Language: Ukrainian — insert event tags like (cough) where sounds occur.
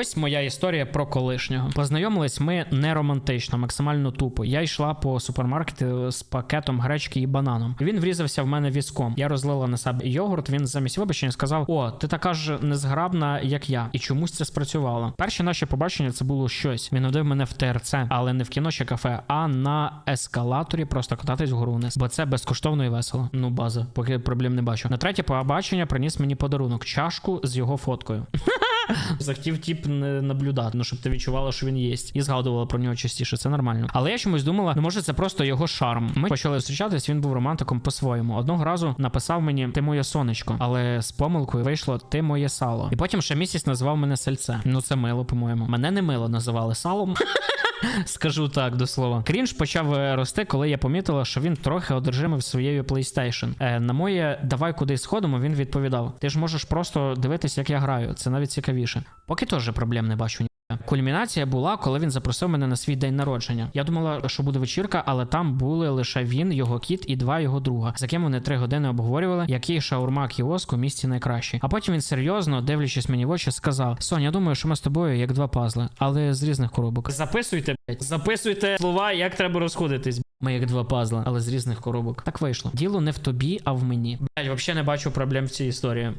Ось моя історія про колишнього. Познайомились ми не романтично, максимально тупо. Я йшла по супермаркету з пакетом гречки і бананом. Він врізався в мене візком. Я розлила на себе йогурт. Він замість вибачення сказав: О, ти така ж незграбна, як я. І чомусь це спрацювало. Перші наші побачення це було щось. Він водив мене в ТРЦ, але не в кіно чи кафе, а на ескалаторі просто кататись вгору вниз. Бо це безкоштовно і весело. Ну, база, поки проблем не бачу. На третє побачення приніс мені подарунок чашку з його фоткою. (laughs) (laughs) Захотів тіп не наблюдати, ну щоб ти відчувала, що він є, і згадувала про нього частіше. Це нормально. Але я чомусь думала, ну може це просто його шарм. Ми почали зустрічатись. Він був романтиком по-своєму. Одного разу написав мені ти моє сонечко, але з помилкою вийшло ти моє сало. І потім ще місяць назвав мене сальце. Ну це мило, по-моєму. Мене не мило називали салом. (laughs) (laughs) Скажу так до слова. Крінж почав е, рости, коли я помітила, що він трохи одержимив своєю PlayStation. Е, на моє давай кудись сходимо, він відповідав: Ти ж можеш просто дивитись, як я граю. Це навіть цікавіше. Поки теж проблем не бачу. Кульмінація була, коли він запросив мене на свій день народження. Я думала, що буде вечірка, але там були лише він, його кіт і два його друга, з яким вони три години обговорювали, який шаурма кіоск у місті найкращий. А потім він серйозно, дивлячись мені в очі, сказав: Соня, я думаю, що ми з тобою як два пазли, але з різних коробок. Записуйте, блядь, записуйте слова, як треба розходитись. Ми як два пазли, але з різних коробок. Так вийшло. Діло не в тобі, а в мені. Блядь, взагалі не бачу проблем в цій історії.